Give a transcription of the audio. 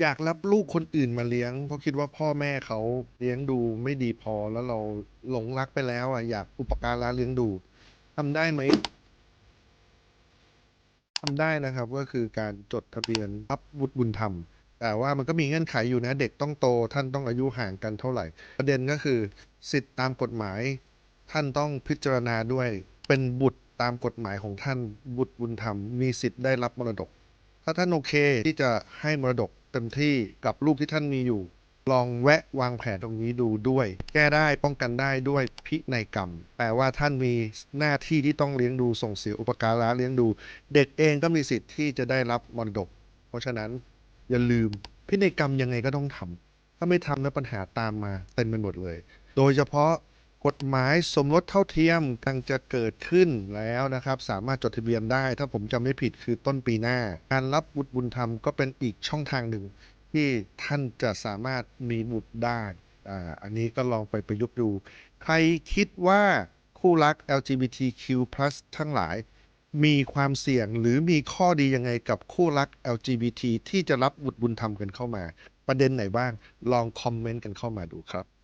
อยากรับลูกคนอื่นมาเลี้ยง เพราะคิดว่าพ่อแม่เขาเลี้ยงดูไม่ดีพอแล้วเราหลงรักไปแล้วอะอยากอุปการะเลี้ยงดูทำได้ไหมทำได้นะครับก็คือการจดทะเบียนรับบุตรบุญธรรม แต่ว่ามันก็มีเงื่อนไขอยู่นะ เด็กต้องโต ท่านต้องอายุห่างกันเท่าไหร่ ประเด็นก็คือสิทธิ์ตามกฎหมาย ท่านต้องพิจารณาด้วยเป็นบุตรตามกฎหมายของท่านบุตรบุญธรรม มีสิทธิ์ได้รับมรดก ถ้าท่านโอเคที่จะให้มรดกเต็มที่กับลูกที่ท่านมีอยู่ ลองแวะวางแผนตรงนี้ดูด้วย แก้ได้ป้องกันได้ด้วยพินัยกรรม แปลว่าท่านมีหน้าที่ที่ต้องเลี้ยงดูส่งเสียอุปการะเลี้ยงดู เด็กเองก็มีสิทธิ์ที่จะได้รับมรดก เพราะฉะนั้นอย่าลืมพินัยกรรมยังไงก็ต้องทำถ้าไม่ทำแล้วปัญหาตามมาเต็มไปหมดเลย โดยเฉพาะ กฎหมายสมรสเท่าเทียมกำลังจะเกิดขึ้นแล้วนะครับ สามารถจดทะเบียนได้ ถ้าผมจำไม่ผิดคือต้นปีหน้า การรับบุตรบุญธรรมก็เป็นอีกช่องทางหนึ่ง ที่ท่านจะสามารถมีบุตรได้อ่าอันนี้ก็ลองไปประยุกต์ดู ใครคิดว่าคู่รัก LGBTQ+ ทั้งหลาย มีความเสี่ยงหรือมีข้อดียังไงกับคู่รัก LGBT ที่จะรับบุตรบุญธรรมกันเข้ามา ประเด็นไหนบ้างลองคอมเมนต์กันเข้ามาดูครับ